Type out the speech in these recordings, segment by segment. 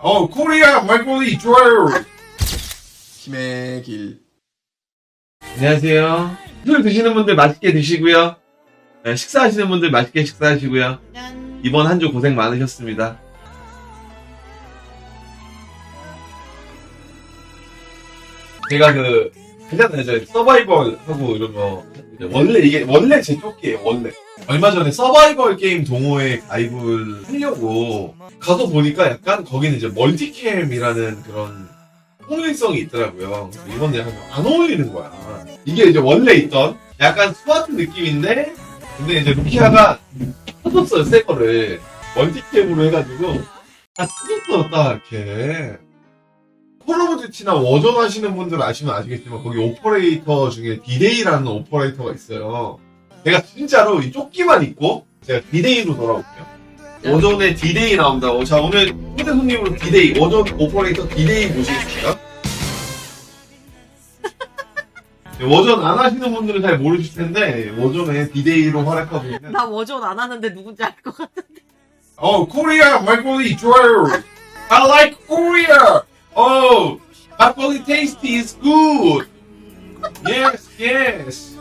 어, 코리아 말고리 좋아요. 힘의 길. 안녕하세요. 술 드시는 분들 맛있게 드시고요. 네, 식사하시는 분들 맛있게 식사하시고요. 짠. 이번 한 주 고생 많으셨습니다. 제가 그, 그잖아요. 저 서바이벌 하고 이런 거. 원래 이게, 원래 제 쪽이에요, 원래. 얼마 전에 서바이벌 게임 동호회 가입을 하려고 가서 보니까 약간 거기는 이제 멀티캠이라는 그런 통일성이 있더라고요. 이건 약간 안 어울리는 거야. 이게 이제 원래 있던 약간 스마트 느낌인데, 근데 이제 루키아가 터졌어요, 새 거를. 멀티캠으로 해가지고, 딱 터졌어, 딱, 이렇게. 콜 오브 듀티나 워전 하시는 분들 아시면 아시겠지만, 거기 오퍼레이터 중에 디데이라는 오퍼레이터가 있어요. 제가 진짜로 이 조끼만 입고, 제가 디데이로 돌아올게요. 워전에 디데이 나온다고. 자, 오늘 초대 손님으로 디데이, 워전 오퍼레이터 디데이 모시겠습니다. 네, 워전 안 하시는 분들은 잘 모르실 텐데, 워전에 디데이로 활약하고 있는. 나 워전 안 하는데 누군지 알 것 같아. 어, 코리아 말고리 좋아요. I like Korea. Oh, 막걸리 taste is good. Yes, yes.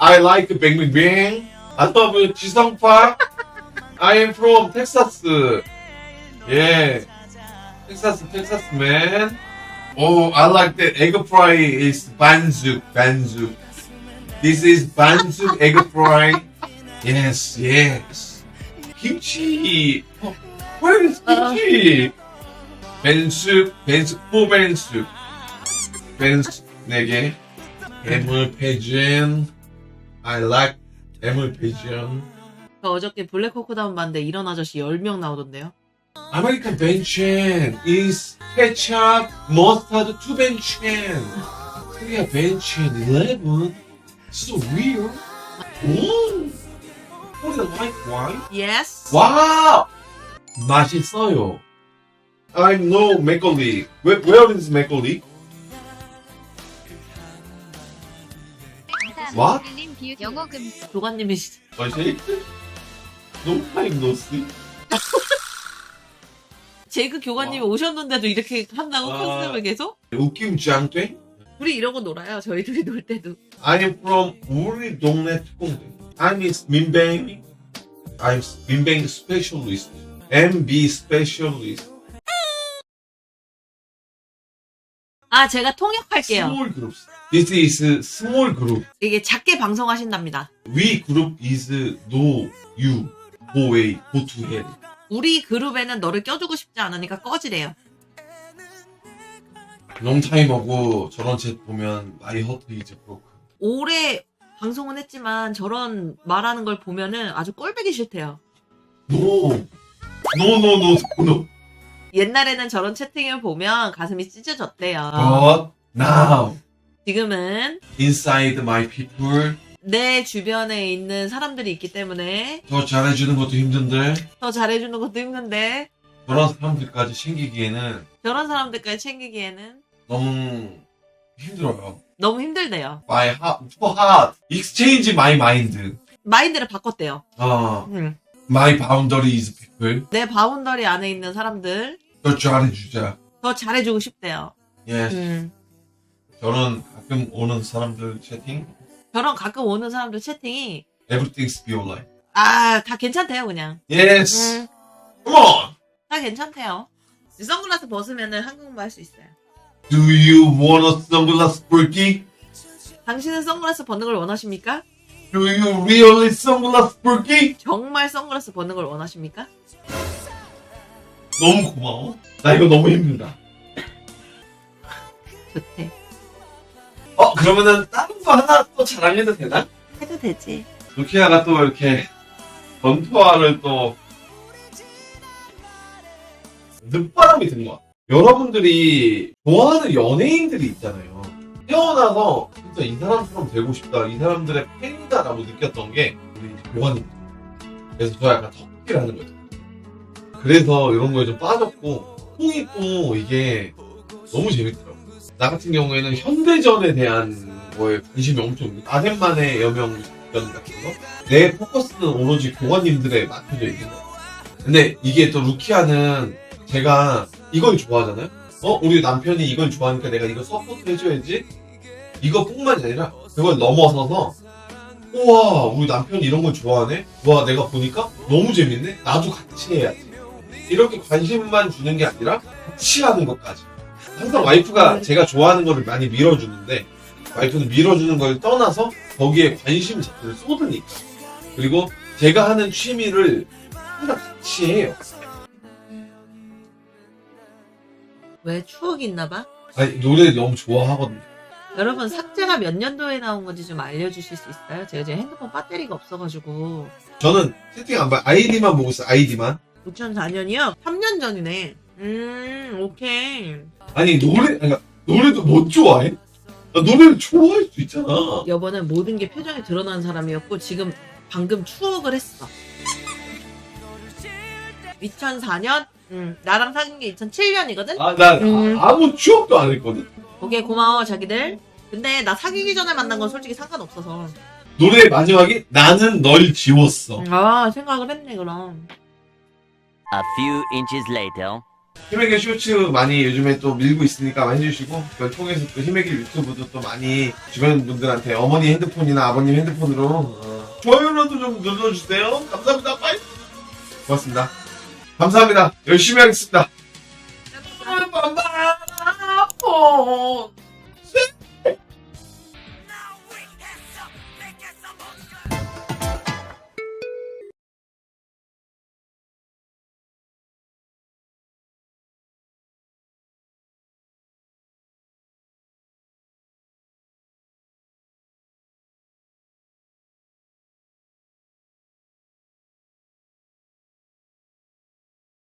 I like 뱅뱅뱅. I love 지성파. I am from Texas. Yeah. Texas, Texas man. Oh, I like that egg fry is banzuk, banzuk. This is banzuk egg fry. Yes, yes. 김치. 어, where is 김치? 벤숙, 벤숙, 포벤숙. 벤숙, 4개. 애물 패전. I like 애물 패전. 저 어저께 블랙호크다운 봤는데 이런 아저씨 10명 나오던데요. American Benchen is ketchup, mustard, two Benchen. Korea Benchen 11. So weird. 오. Korea white wine? Yes. 와우! 맛있어요. I know 맥걸리. Where, where is 맥걸 리? What? 영어 금 교관님이 맛이? No time no see. 제그 교관님이 와. 오셨는데도 이렇게 한다고 아. 컨셉을 계속? 웃김 짱돼? 우리 이러고 놀아요. 저희 둘이 놀 때도. I am from 우리 동네 특공대. I'm 민뱅. I'm 민뱅 specialist. MB specialist. 아 제가 통역할게요. Small groups. This is small group. 이게 작게 방송하신답니다. We group is no you. Go away. Go to hell. 우리 그룹에는 너를 껴주고 싶지 않으니까 꺼지래요. 롱타임하고 저런 챗 보면 my heart is broken. 오래 방송은 했지만 저런 말하는 걸 보면은 아주 꼴보기 싫대요. No. No, no, no, no. 옛날에는 저런 채팅을 보면 가슴이 찢어졌대요. But now, 지금은 inside my people, 내 주변에 있는 사람들이 있기 때문에 더 잘해주는 것도 힘든데, 더 잘해주는 것도 힘든데 저런 사람들까지 챙기기에는 저런 사람들까지 챙기기에는 너무 힘들어요. 너무 힘들대요. My heart, for heart, exchange my mind. 마인드를 바꿨대요. 아, 음. my boundaries people. 내 바운더리 안에 있는 사람들 더 잘해주자. 더 잘해주고 싶대요. Yes. 음. 저는 가끔 오는 사람들 채팅, 저런 가끔 오는 사람들 채팅이 everything's be alright. 아 다 괜찮대요 그냥. Yes. 음, Come on. 다 괜찮대요. 선글라스 벗으면은 한국말 할 수 있어요. Do you want a sunglass Berkey? 당신은 선글라스 벗는 걸 원하십니까? Do you really sunglass Berkey? 정말 선글라스 벗는 걸 원하십니까? 너무 고마워. 나 이거 너무 힘들다. 좋대. 어, 그러면은 다른 거 하나 또 자랑해도 되나? 해도 되지. 루키아가 또 이렇게 전투화를 또 늦바람이 든것 같아. 여러분들이 좋아하는 연예인들이 있잖아요. 태어나서 진짜 이 사람처럼 되고 싶다, 이 사람들의 팬이다라고 느꼈던 게 우리 교관님. 그래서 저 약간 덕질을 하는 거죠. 그래서 이런 거에 좀 빠졌고, 홍이 또 이게 너무 재밌더라고. 나 같은 경우에는 현대전에 대한 거에 관심이 엄청 아덴만의 여명 전 같은 거? 내 포커스는 오로지 교관님들에 맞춰져 있는 거. 근데 이게 또 루키아는 제가 이걸 좋아하잖아요? 어? 우리 남편이 이걸 좋아하니까 내가 이거 서포트 해줘야지? 이거뿐만이 아니라 그걸 넘어서서 우와 우리 남편이 이런 걸 좋아하네? 와 내가 보니까 너무 재밌네? 나도 같이 해야지 이렇게 관심만 주는 게 아니라 같이 하는 것까지 항상 와이프가 제가 좋아하는 거를 많이 밀어주는데 와이프는 밀어주는 걸 떠나서 거기에 관심 자체를 쏟으니까 그리고 제가 하는 취미를 항상 같이 해요 왜 추억이 있나 봐? 아니 노래 너무 좋아하거든요 여러분 삭제가 몇 년도에 나온 건지 좀 알려주실 수 있어요? 제가 지금 핸드폰 배터리가 없어가지고 저는 채팅 안 봐. 아이디만 보고 있어요. 아이디만. 2004년이요? 3년 전이네 음 오케이 아니 노래 그러니까 노래도 못 좋아해? 아, 노래를 좋아할 수 있잖아. 여보는 모든 게 표정에 드러난 사람이었고 지금 방금 추억을 했어 2004년? 음, 나랑 사귄 게 2007년이거든? 아, 난 음. 아, 무 추억도 안 했거든. 오케이 고마워 자기들 근데 나 사귀기 전에 만난 건 솔직히 상관없어서 노래의 마지막이 나는 널 지웠어. 아 생각을 했네 그럼 A few inches later. 길 쇼츠 많이 요즘에 또 밀고 있으니까 많이 해주시고 그걸 통해서 또길 유튜브도 또 많이 주변 분들한테 어머니 핸드폰이나 아버님 핸드폰으로 어, 좋아요라도 좀 눌러주세요. 감사합니다. 빠이. 고맙습니다. 감사합니다. 열심히 하겠습니다.